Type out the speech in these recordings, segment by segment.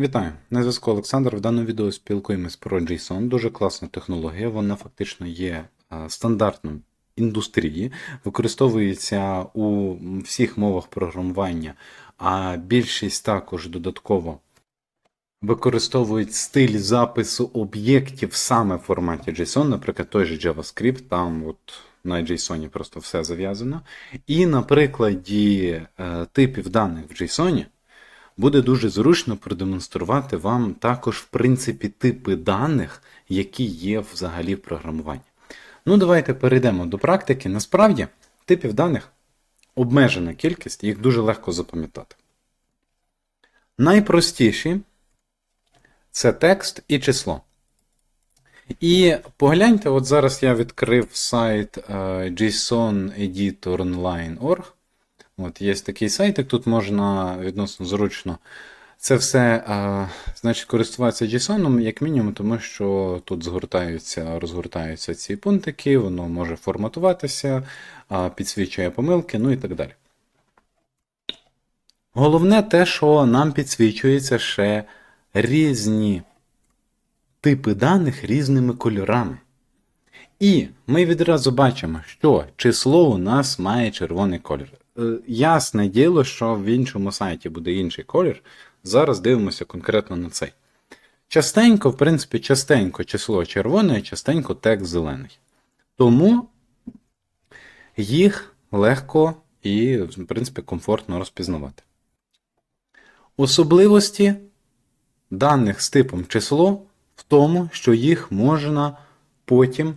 Вітаю! На зв'язку Олександр. В даному відео спілкуємось про JSON. Дуже класна технологія. Вона фактично є е, стандартним індустрії, використовується у всіх мовах програмування, а більшість також додатково використовують стиль запису об'єктів саме в форматі JSON, наприклад, той же JavaScript, там от на JSON просто все зав'язано. І на прикладі е, типів даних в JSON буде дуже зручно продемонструвати вам також, в принципі, типи даних, які є взагалі в програмуванні. Ну, давайте перейдемо до практики. Насправді, типів даних обмежена кількість, їх дуже легко запам'ятати. Найпростіші це текст і число. І погляньте, от зараз я відкрив сайт е, JSON-Editor-Online.org. От Є такий сайтик, тут можна відносно зручно це все а, значить, користуватися JSON, як мінімум, тому що тут згортаються, розгортаються ці пунктики, воно може форматуватися, а, підсвічує помилки, ну і так далі. Головне те, що нам підсвічується ще різні типи даних різними кольорами. І ми відразу бачимо, що число у нас має червоний колір. Е, Ясне діло, що в іншому сайті буде інший колір. Зараз дивимося конкретно на цей. Частенько, в принципі, частенько число червоне, частенько текст зелений. Тому їх легко і, в принципі, комфортно розпізнавати. Особливості даних з типом число в тому, що їх можна потім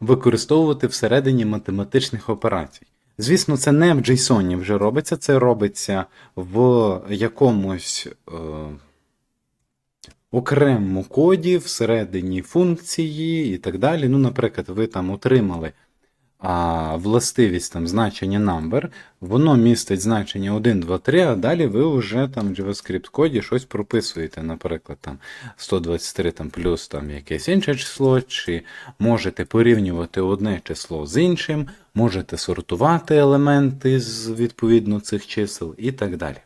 використовувати всередині математичних операцій. Звісно, це не в JSON вже робиться, це робиться в якомусь е, окремому коді всередині функції і так далі. Ну, наприклад, ви там отримали а, властивість там, значення number, воно містить значення 1, 2, 3, а далі ви вже там в JavaScript коді щось прописуєте, наприклад, там 123 там, плюс там, якесь інше число, чи можете порівнювати одне число з іншим, можете сортувати елементи з відповідно цих чисел і так далі.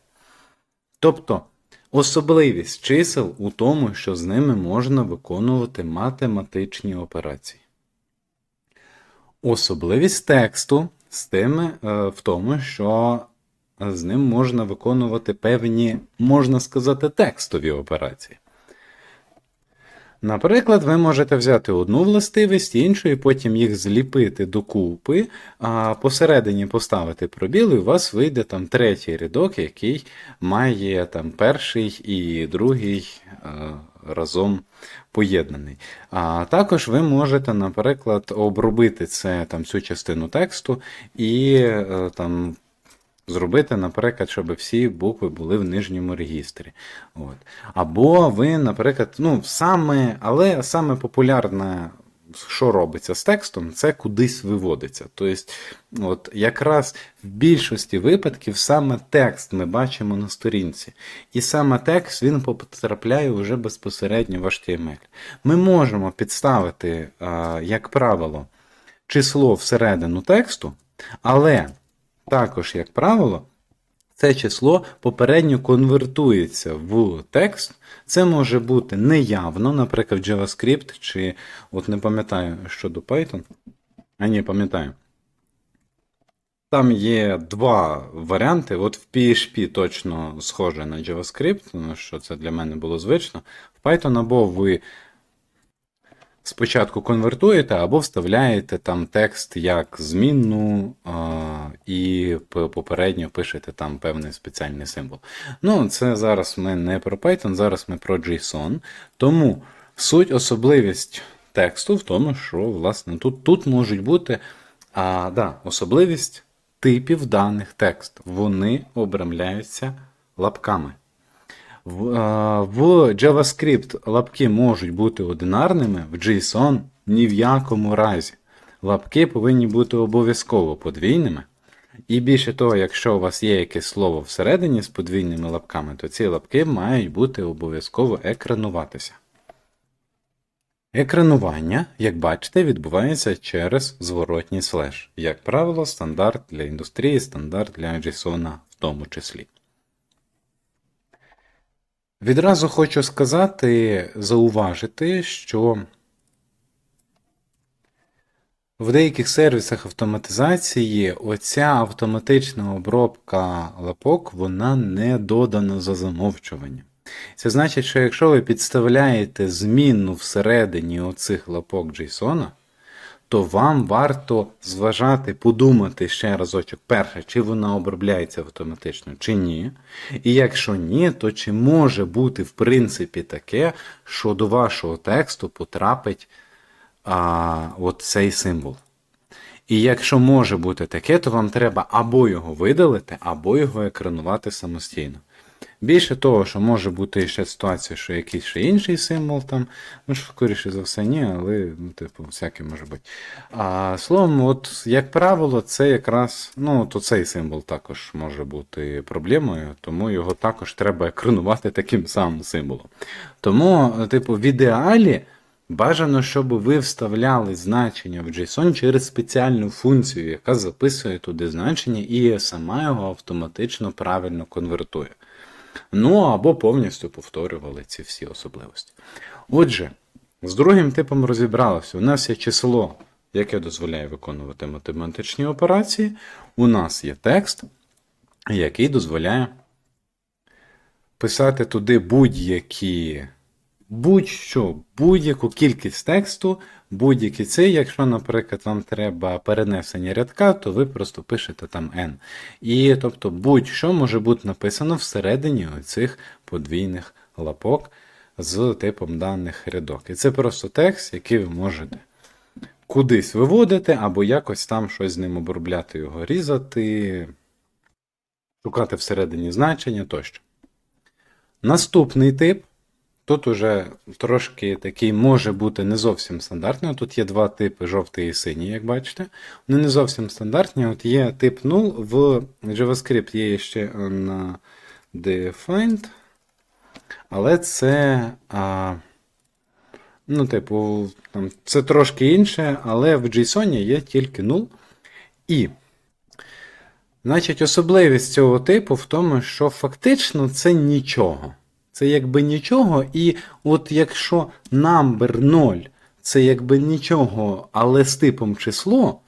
Тобто, особливість чисел у тому, що з ними можна виконувати математичні операції. Особливість тексту з тими, е, в тому, що з ним можна виконувати певні, можна сказати, текстові операції. Наприклад, ви можете взяти одну властивість, іншу, і потім їх зліпити докупи, а посередині поставити пробіл, і у вас вийде там третій рядок, який має там перший і другий е, разом поєднаний. А також ви можете, наприклад, обробити це там цю частину тексту і е, там. Зробити, наприклад, щоб всі букви були в нижньому регістрі. От. Або ви, наприклад, ну, саме, але саме популярне, що робиться з текстом, це кудись виводиться. Тобто, от, якраз в більшості випадків саме текст ми бачимо на сторінці. І саме текст він потрапляє вже безпосередньо в HTML. Ми можемо підставити, як правило, число всередину тексту, але. Також, як правило, це число попередньо конвертується в текст. Це може бути неявно, наприклад, JavaScript, чи от не пам'ятаю щодо Python. А ні, пам'ятаю. Там є два варіанти. От в PHP точно схоже на JavaScript, що це для мене було звично. В Python або ви спочатку конвертуєте або вставляєте там текст як змінну і попередньо пишете там певний спеціальний символ. Ну, це зараз ми не про Python, зараз ми про JSON. Тому суть особливість тексту в тому, що власне тут тут можуть бути а, да, особливість типів даних текст. Вони обрамляються лапками. В, JavaScript лапки можуть бути одинарними, в JSON ні в якому разі. Лапки повинні бути обов'язково подвійними. І більше того, якщо у вас є якесь слово всередині з подвійними лапками, то ці лапки мають бути обов'язково екрануватися. Екранування, як бачите, відбувається через зворотній слеш. Як правило, стандарт для індустрії, стандарт для JSON в тому числі. Відразу хочу сказати, зауважити, що в деяких сервісах автоматизації оця автоматична обробка лапок, вона не додана за замовчуванням. Це значить, що якщо ви підставляєте змінну всередині оцих лапок JSON, то вам варто зважати, подумати ще разочок, перше, чи вона обробляється автоматично, чи ні. І якщо ні, то чи може бути в принципі таке, що до вашого тексту потрапить а, от цей символ. І якщо може бути таке, то вам треба або його видалити, або його екранувати самостійно. Більше того, що може бути ще ситуація, що якийсь ще інший символ там, ну, скоріше за все, ні, але, ну, типу, всяке може бути. А словом, от, як правило, це якраз, ну, то цей символ також може бути проблемою, тому його також треба екранувати таким самим символом. Тому, типу, в ідеалі. Бажано, щоб ви вставляли значення в JSON через спеціальну функцію, яка записує туди значення і сама його автоматично правильно конвертує. Ну або повністю повторювали ці всі особливості. Отже, з другим типом розібралося. У нас є число, яке дозволяє виконувати математичні операції. У нас є текст, який дозволяє писати туди будь-які. Будь-що, будь-яку кількість тексту, будь-який цей, якщо, наприклад, вам треба перенесення рядка, то ви просто пишете там n. І тобто будь-що може бути написано всередині оцих подвійних лапок з типом даних рядок. І це просто текст, який ви можете кудись виводити, або якось там щось з ним обробляти, його різати, шукати всередині значення тощо. Наступний тип. Тут уже трошки такий може бути не зовсім стандартний. Тут є два типи жовтий і синій, як бачите. Вони не зовсім стандартні. От Є тип 0, в JavaScript є ще на defined, але це, а, ну, типу, там, це трошки інше, але в JSON є тільки 0. І, значить, особливість цього типу в тому, що фактично це нічого. Це якби нічого. І от якщо number 0 це якби нічого, але з типом число,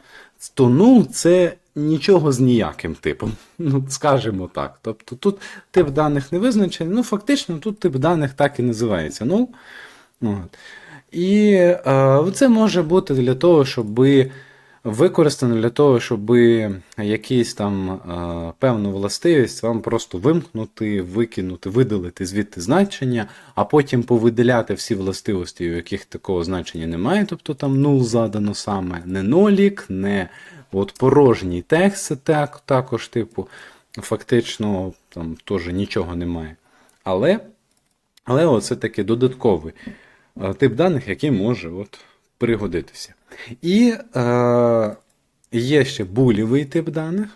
то 0 це нічого з ніяким типом. Ну, Скажімо так. Тобто тут тип даних не визначений. Ну, фактично, тут тип даних так і називається 0. От. І е, це може бути для того, щоби використано для того, щоб якийсь там е, певну властивість вам просто вимкнути, викинути, видалити звідти значення, а потім повидаляти всі властивості, у яких такого значення немає. Тобто там нул задано саме не нолік, не от порожній текст, це так, також, типу, фактично там теж нічого немає. Але але оце такий додатковий е, тип даних, який може от пригодитися. І е, є ще булівий тип даних.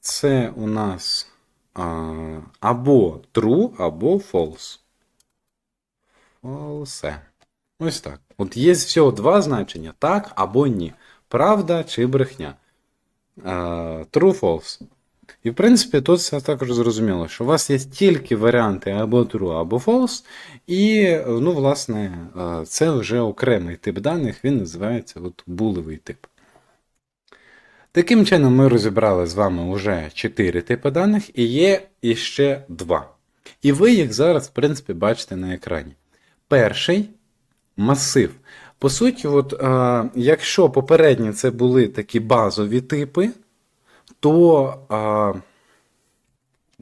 Це у нас е, або true, або false. False. Ось так. От є всього два значення: так або ні. Правда чи брехня. Е, true, false. І, в принципі, тут все також зрозуміло, що у вас є тільки варіанти або true, або false, і, ну, власне, е, це вже окремий тип даних, він називається от булевий тип. Таким чином, ми розібрали з вами вже 4 типи даних, і є іще 2. І ви їх зараз, в принципі, бачите на екрані. Перший масив. По суті, от, е, якщо попередні це були такі базові типи, то а,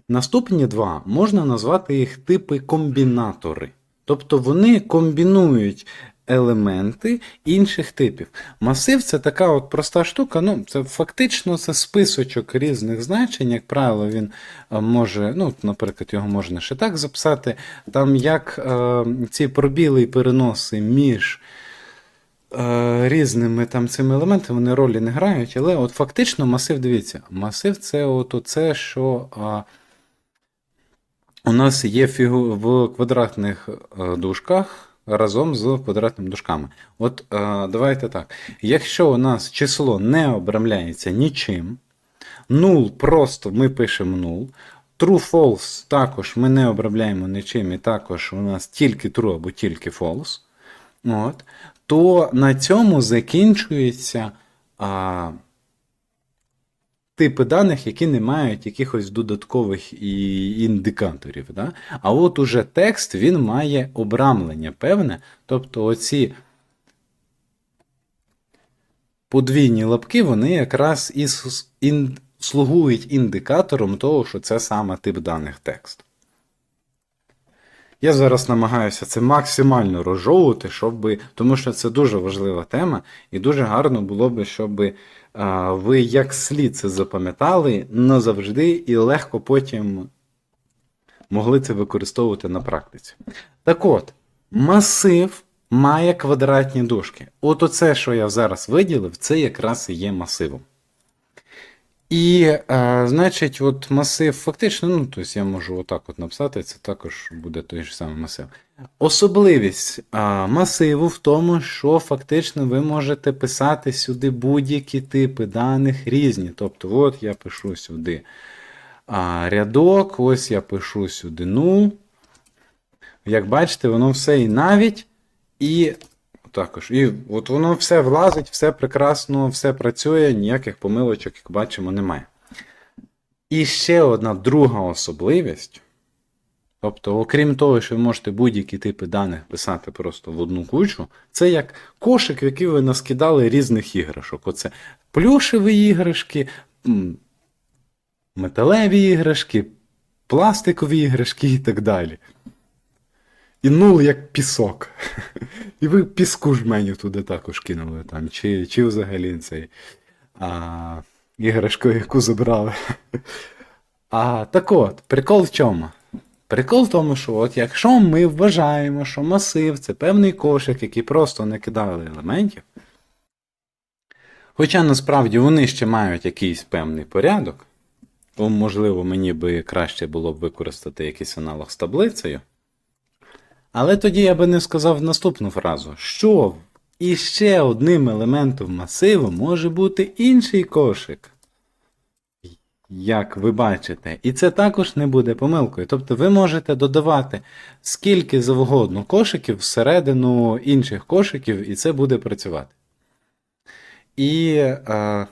наступні два можна назвати їх типи комбінатори. Тобто вони комбінують елементи інших типів. Масив це така от проста штука. ну Це фактично це списочок різних значень. Як правило, він може, ну, наприклад, його можна ще так записати. Там як е, ці пробіли і переноси між. Е, різними там цими елементами вони ролі не грають, але от фактично масив, дивіться, масив це от оце, що а, у нас є фігу в квадратних е, дужках разом з квадратними дужками. От а, давайте так. Якщо у нас число не обрамляється нічим, 0 просто ми пишемо 0, True false також ми не обробляємо нічим, і також у нас тільки true або тільки false. От. То на цьому закінчується а, типи даних, які не мають якихось додаткових і індикаторів. Да? А от уже текст він має обрамлення певне. Тобто оці подвійні лапки, вони якраз і слугують індикатором того, що це саме тип даних тексту. Я зараз намагаюся це максимально розжовувати, щоб, тому що це дуже важлива тема, і дуже гарно було би, щоб ви як слід це запам'ятали назавжди і легко потім могли це використовувати на практиці. Так от, масив має квадратні дужки. От оце, що я зараз виділив, це якраз і є масивом. І, е, значить, от масив фактично, ну, тобто я можу отак от написати, це також буде той ж самий масив. Особливість а, масиву в тому, що фактично ви можете писати сюди будь-які типи даних різні. Тобто, от я пишу сюди а, рядок, ось я пишу сюди ну. Як бачите, воно все і навіть, і також. І от воно все влазить, все прекрасно, все працює, ніяких помилочок, як бачимо, немає. І ще одна друга особливість. Тобто, окрім того, що ви можете будь-які типи даних писати просто в одну кучу, це як кошик, в який ви наскидали різних іграшок. Оце плюшеві іграшки, металеві іграшки, пластикові іграшки і так далі. І нул як пісок. І ви піску жменю туди також кинули там, чи, чи взагалі цей а, іграшку, яку забрали. А так от, прикол в чому? Прикол в тому, що от якщо ми вважаємо, що масив це певний кошик, який просто не кидали елементів, хоча насправді вони ще мають якийсь певний порядок, то, можливо, мені би краще було б використати якийсь аналог з таблицею. Але тоді я би не сказав наступну фразу, що іще одним елементом масиву може бути інший кошик. Як ви бачите, і це також не буде помилкою. Тобто ви можете додавати скільки завгодно кошиків всередину інших кошиків, і це буде працювати. І е,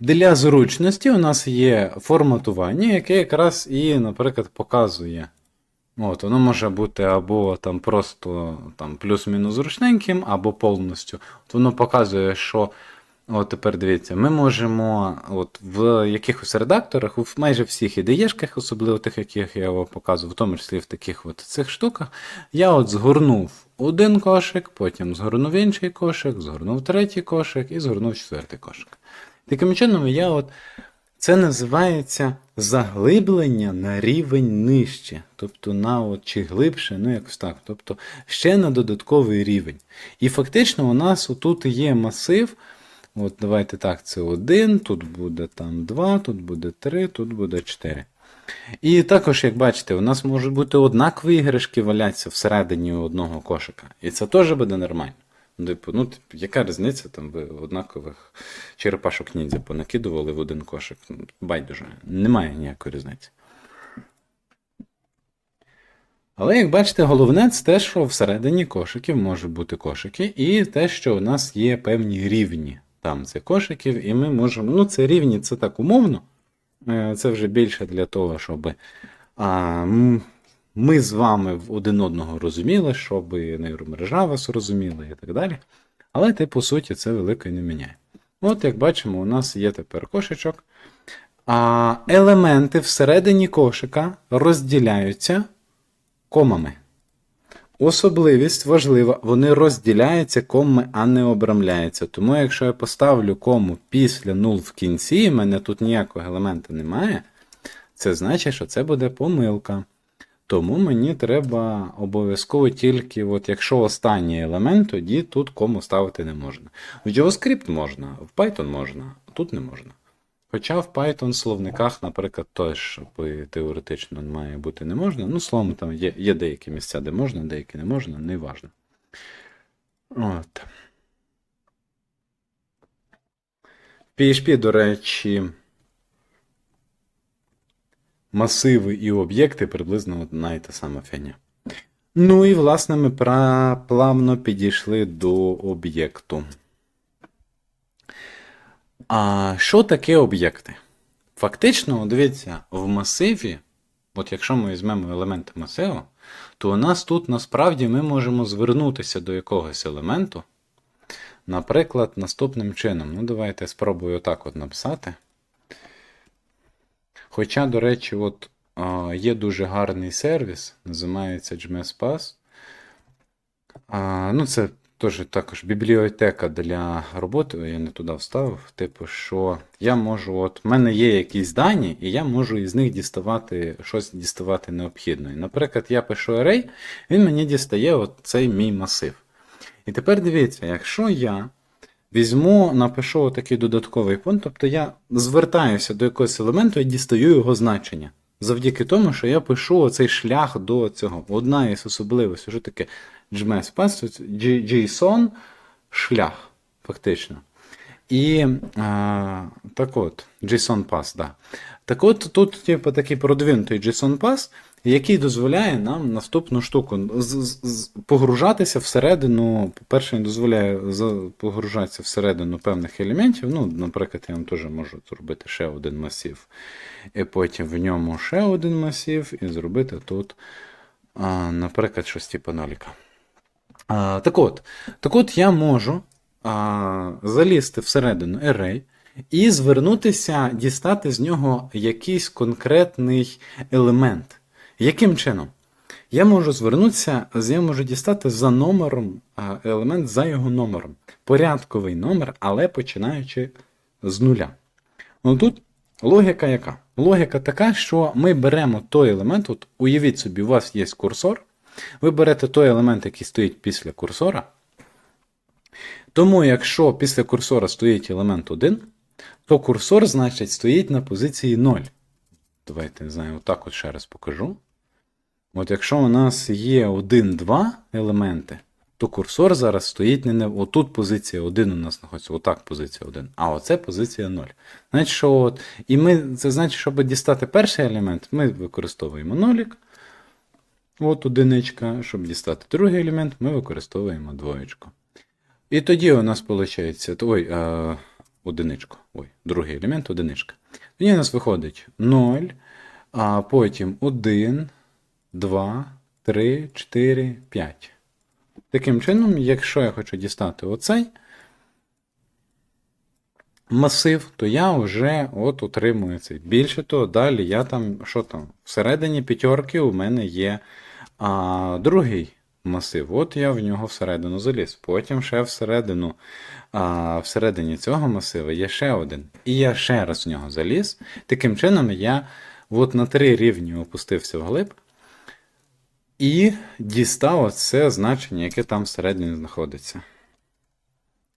для зручності у нас є форматування, яке якраз і, наприклад, показує. От, воно може бути або там просто там, плюс-мінус зручненьким, або повністю. От воно показує, що от тепер дивіться, ми можемо от, в якихось редакторах, в майже всіх ідеєшках, особливо тих, яких я вам показував, в тому числі в таких от цих штуках, я от згорнув один кошик, потім згорнув інший кошик, згорнув третій кошик і згорнув четвертий кошик. Таким чином, я от це називається заглиблення на рівень нижче, тобто на от, чи глибше, ну якось так. Тобто ще на додатковий рівень. І фактично у нас отут є масив. От Давайте так, це 1, тут буде там 2, тут буде 3, тут буде 4. І також, як бачите, у нас можуть бути однакові іграшки валяться всередині одного кошика. І це теж буде нормально. Ну, Типу, ну, типу, яка різниця, там ви однакових черепашок ніндзя понакидували в один кошик. Ну, Байдуже, немає ніякої різниці. Але, як бачите, головне це те, що всередині кошиків можуть бути кошики, і те, що у нас є певні рівні там це кошиків, і ми можемо. Ну, це рівні, це так умовно. Е, Це вже більше для того, щоб а, ми з вами один одного розуміли, щоб нейромережа вас розуміла і так далі. Але ти, по суті, це велико і не міняє. От, як бачимо, у нас є тепер кошечок. А елементи всередині кошика розділяються комами. Особливість важлива, вони розділяються комами, а не обрамляються. Тому якщо я поставлю кому після нул в кінці, і в мене тут ніякого елемента немає, це значить, що це буде помилка. Тому мені треба обов'язково тільки, от якщо останній елемент, тоді тут кому ставити не можна. В JavaScript можна, в Python можна, а тут не можна. Хоча в Python словниках, наприклад, теж теоретично має бути не можна. Ну, словом, там є, є деякі місця, де можна, деякі не можна, не важно. PHP, до речі, масиви і об'єкти приблизно одна і та сама фігня. Ну і, власне, ми плавно підійшли до об'єкту. А що таке об'єкти? Фактично, дивіться, в масиві, от якщо ми візьмемо елементи масиву, то у нас тут насправді ми можемо звернутися до якогось елементу, наприклад, наступним чином. Ну, давайте спробую отак от написати. Хоча, до речі, от а, є дуже гарний сервіс, називається JMSPass. А, ну, це теж також бібліотека для роботи, я не туди вставив. Типу, що я можу, от в мене є якісь дані, і я можу із них діставати щось діставати необхідне. Наприклад, я пишу array, він мені дістає от цей мій масив. І тепер дивіться, якщо я візьму, напишу такий додатковий пункт, тобто я звертаюся до якогось елементу і дістаю його значення. Завдяки тому, що я пишу оцей шлях до цього. Одна із особливостей, що таке Path, це JSON шлях, фактично. І а, так от, JSON Pass, да. Так от тут, типу, такий продвинутий JSON Pass, який дозволяє нам наступну штуку погружатися всередину. По-перше, він дозволяє погружатися всередину певних елементів. Ну, наприклад, я вам теж можу зробити ще один масив. І потім в ньому ще один масив, і зробити тут, наприклад, щось типу ноліка. Так от, так от я можу залізти всередину array і звернутися, дістати з нього якийсь конкретний елемент. Яким чином? Я можу звернутися, я можу дістати за номером елемент за його номером. Порядковий номер, але починаючи з нуля. Ну тут логіка яка? Логіка така, що ми беремо той елемент, от уявіть собі, у вас є курсор, ви берете той елемент, який стоїть після курсора. Тому, якщо після курсора стоїть елемент 1, то курсор, значить, стоїть на позиції 0. Давайте, не знаю, отак от ще раз покажу. От якщо у нас є 1-2 елементи, то курсор зараз стоїть не на отут позиція 1 у нас знаходиться, отак позиція 1, а оце позиція 0. Значить, що от, і ми, це значить, щоб дістати перший елемент, ми використовуємо нолік. От одиничка. Щоб дістати другий елемент, ми використовуємо двоєчку. І тоді у нас виходить, ой, е, одиничку. Ой, другий елемент одиничка. Тоді у нас виходить 0, а потім 1, 2, 3, 4, 5. Таким чином, якщо я хочу дістати оцей масив, то я вже от отримую цей. Більше того, далі я там, що там, всередині п'ятерки у мене є а, другий масив. От я в нього всередину заліз. Потім ще всередину, а, всередині цього масива є ще один. І я ще раз в нього заліз. Таким чином, я от на три рівні опустився вглиб. І дістав оце значення, яке там всередині знаходиться.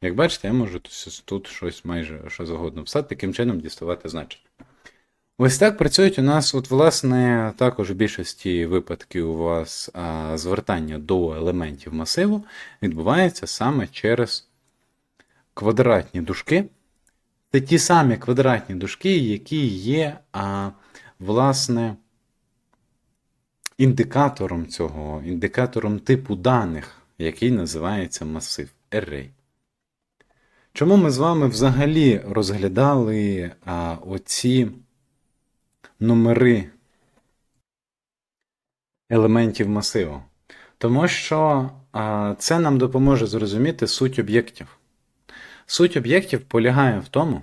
Як бачите, я можу тут, щось майже що завгодно писати, таким чином діставати значення. Ось так працюють у нас, от, власне, також в більшості випадків у вас а, звертання до елементів масиву відбувається саме через квадратні дужки. Це ті самі квадратні дужки, які є, а, власне, індикатором цього, індикатором типу даних, який називається масив array. Чому ми з вами взагалі розглядали а, оці номери елементів масиву? Тому що а, це нам допоможе зрозуміти суть об'єктів. Суть об'єктів полягає в тому,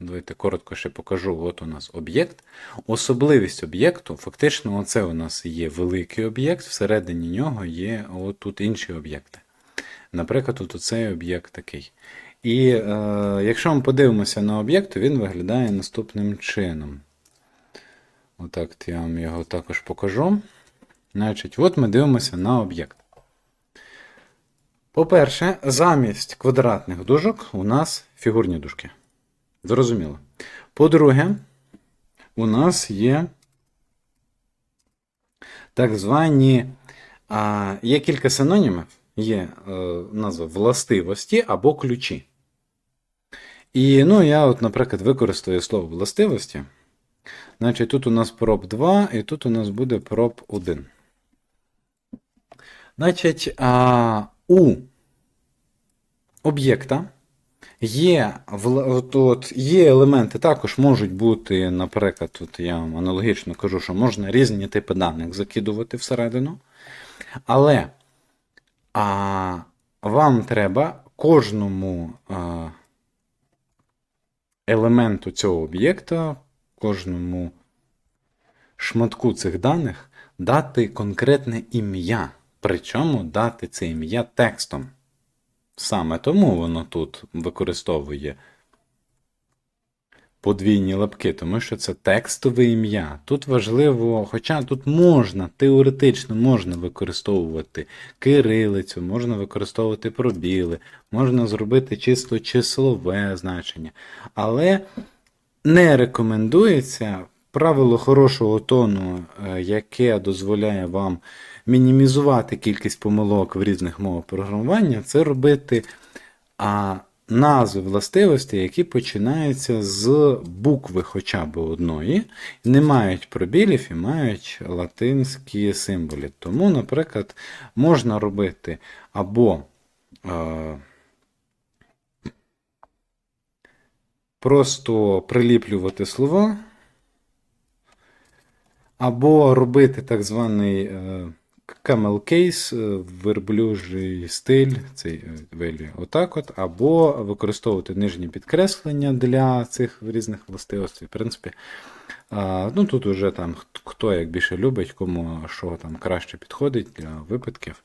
давайте коротко ще покажу, от у нас об'єкт. Особливість об'єкту, фактично, оце у нас є великий об'єкт, всередині нього є от тут інші об'єкти. Наприклад, от цей об'єкт такий. І е, якщо ми подивимося на об'єкт, то він виглядає наступним чином. Отак я вам його також покажу. Значить, от ми дивимося на об'єкт. По-перше, замість квадратних дужок у нас фігурні дужки. Зрозуміло. По-друге, у нас є так звані. А, Є кілька синонімів, є е, назва властивості або ключі. І ну, я, от, наприклад, використаю слово властивості. Значить, тут у нас prop 2, і тут у нас буде prop 1. Значить, а, у об'єкта є, от, є елементи, також можуть бути, наприклад, тут я вам аналогічно кажу, що можна різні типи даних закидувати всередину. Але а, вам треба кожному а, елементу цього об'єкта, кожному шматку цих даних дати конкретне ім'я. Причому дати це ім'я текстом. Саме тому воно тут використовує подвійні лапки, тому що це текстове ім'я. Тут важливо, хоча тут можна, теоретично можна використовувати кирилицю, можна використовувати пробіли, можна зробити чисто числове значення. Але не рекомендується правило хорошого тону, е, яке дозволяє вам мінімізувати кількість помилок в різних мовах програмування, це робити а, назви властивостей, які починаються з букви хоча б одної, не мають пробілів і мають латинські символи. Тому, наприклад, можна робити або е, просто приліплювати слова, або робити так званий е, camel case, е, верблюжий стиль, цей е, value, отак от, або використовувати нижні підкреслення для цих різних властивостей. В принципі, ну тут уже там хто як більше любить, кому що там краще підходить для випадків.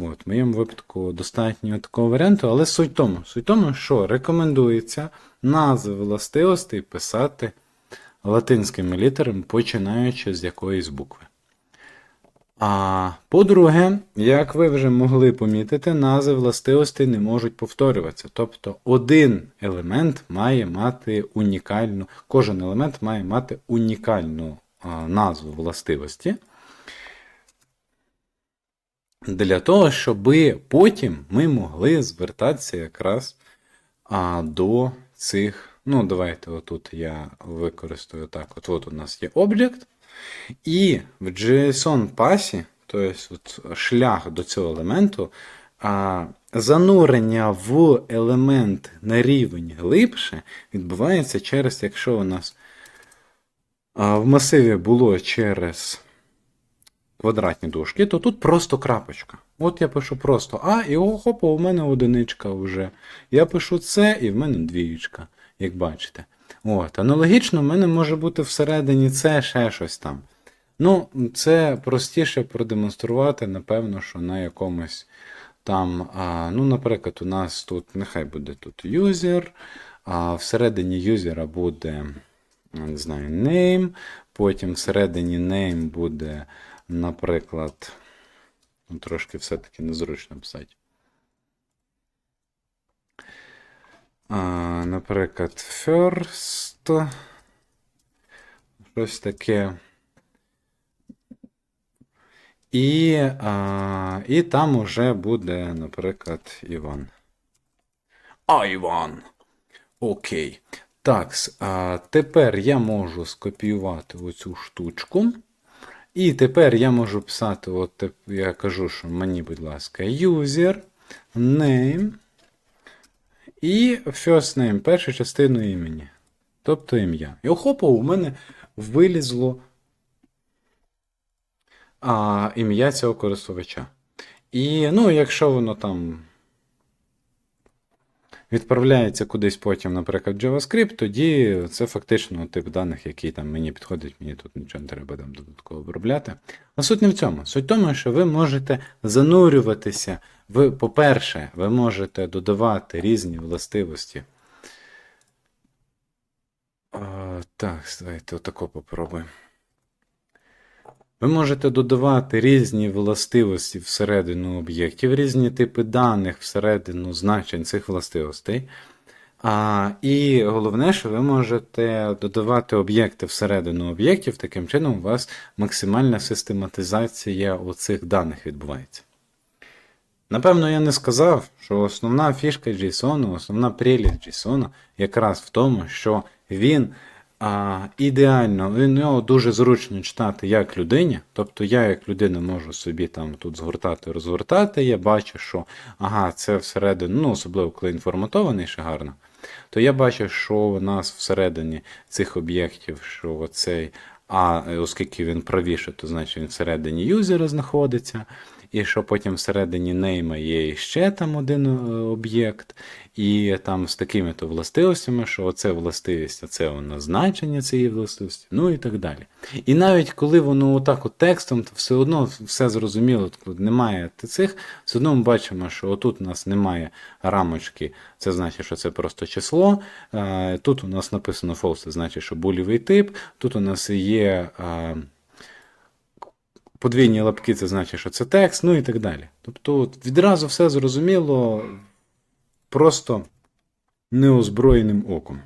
От, в моєму випадку достатньо такого варіанту, але суть тому, суть тому, що рекомендується назви властивостей писати латинськими літерами, починаючи з якоїсь букви. А по-друге, як ви вже могли помітити, назви властивостей не можуть повторюватися. Тобто один елемент має мати унікальну, кожен елемент має мати унікальну назву властивості. Для того, щоб потім ми могли звертатися якраз а, до цих. Ну, давайте отут я використаю так. От, от у нас є об'єкт. І в JSON пасі, тобто шлях до цього елементу, а, занурення в елемент на рівень глибше відбувається через, якщо у нас в масиві було через квадратні дужки, то тут просто крапочка. От я пишу просто А, і хопа, у мене одиничка вже. Я пишу С, і в мене двієчка, як бачите. От, аналогічно, в мене може бути всередині С ще щось там. Ну, це простіше продемонструвати, напевно, що на якомусь там, а, ну, наприклад, у нас тут, нехай буде тут user, а всередині юзера буде, не знаю, name, потім всередині name буде, наприклад, ну, трошки все-таки незручно писати. Наприклад, first, щось таке. І, а, і там уже буде, наприклад, Іван. А, Іван. Окей. Так, а, тепер я можу скопіювати оцю штучку. І тепер я можу писати, от я кажу, що мені, будь ласка, user, name і first name, першу частину імені. Тобто ім'я. І охопа, у мене вилізло а, ім'я цього користувача. І, ну, якщо воно там відправляється кудись потім, наприклад, JavaScript, тоді це фактично тип даних, який там мені підходить, мені тут нічого не треба там додатково обробляти. А суть не в цьому. Суть в тому, що ви можете занурюватися в, по-перше, ви можете додавати різні властивості. А, так, давайте отако попробуємо. Ви можете додавати різні властивості всередину об'єктів, різні типи даних всередину значень цих властивостей. А, і головне, що ви можете додавати об'єкти всередину об'єктів, таким чином у вас максимальна систематизація оцих даних відбувається. Напевно, я не сказав, що основна фішка JSON, основна прелість JSON якраз в тому, що він а, ідеально, він його дуже зручно читати як людині. Тобто я, як людина, можу собі там тут згортати, розгортати. Я бачу, що ага, це всередині, ну, особливо коли інформатований ще гарно, то я бачу, що у нас всередині цих об'єктів, що оцей, а оскільки він правіше, то значить він всередині юзера знаходиться. І що потім всередині нейма є ще там один е, об'єкт, і там з такими то властивостями, що оце властивість, а це воно значення цієї властивості, ну і так далі. І навіть коли воно отак от текстом, то все одно все зрозуміло, тут немає цих, все одно ми бачимо, що отут у нас немає рамочки, це значить, що це просто число. Е, Тут у нас написано false, це значить, що булівий тип, тут у нас є. Подвійні лапки це значить, що це текст, ну і так далі. Тобто відразу все зрозуміло просто неозброєним оком.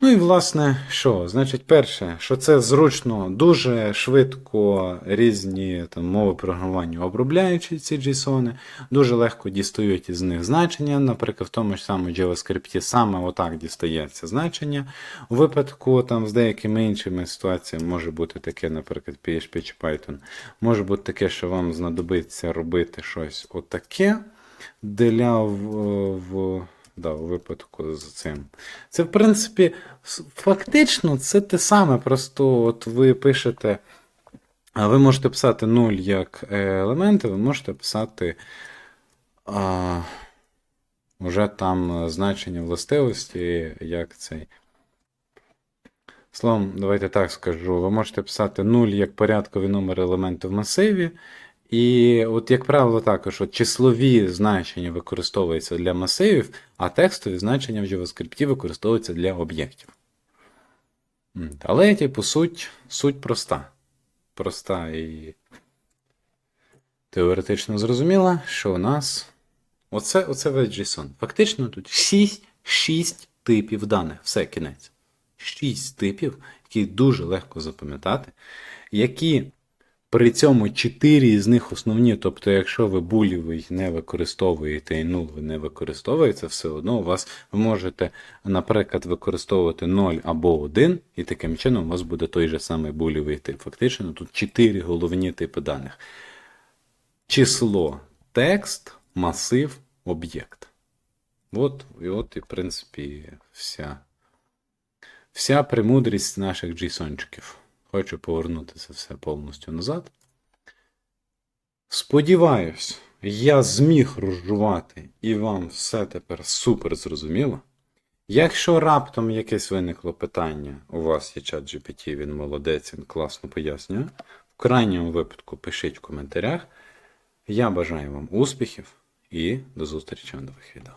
Ну і власне, що? Значить, перше, що це зручно, дуже швидко різні там, мови програмування обробляючи ці JSON, дуже легко дістають із них значення. Наприклад, в тому ж самому JavaScript саме отак дістається значення. У випадку там, з деякими іншими ситуаціями може бути таке, наприклад, PHP чи Python, може бути таке, що вам знадобиться робити щось отаке для в, в Да, у випадку з цим. Це, в принципі, фактично це те саме. Просто от ви пишете. Ви можете писати 0 як е, елементи, ви можете писати а, вже там значення властивості, як цей. Словом, давайте так скажу. Ви можете писати 0 як порядковий номер елементу в масиві. І от, як правило, також от числові значення використовуються для масивів, а текстові значення в JavaScript використовуються для об'єктів. Але, типу, суть, суть проста. Проста і теоретично зрозуміла, що у нас оце, оце весь JSON. Фактично тут 6, 6 типів даних. Все, кінець. 6 типів, які дуже легко запам'ятати, які при цьому 4 з них основні, тобто, якщо ви булівий не використовуєте і нул ви не використовуєте, все одно у вас ви можете, наприклад, використовувати 0 або 1, і таким чином у вас буде той же самий булівий тип. Фактично, тут 4 головні типи даних. Число, текст, масив, об'єкт. От, і от, і, в принципі, вся, вся премудрість наших JSON-чиків. Хочу повернути це все повністю назад. Сподіваюсь, я зміг розжувати і вам все тепер супер зрозуміло. Якщо раптом якесь виникло питання, у вас є чат GPT, він молодець, він класно пояснює. В крайньому випадку пишіть в коментарях. Я бажаю вам успіхів і до зустрічі в нових відео.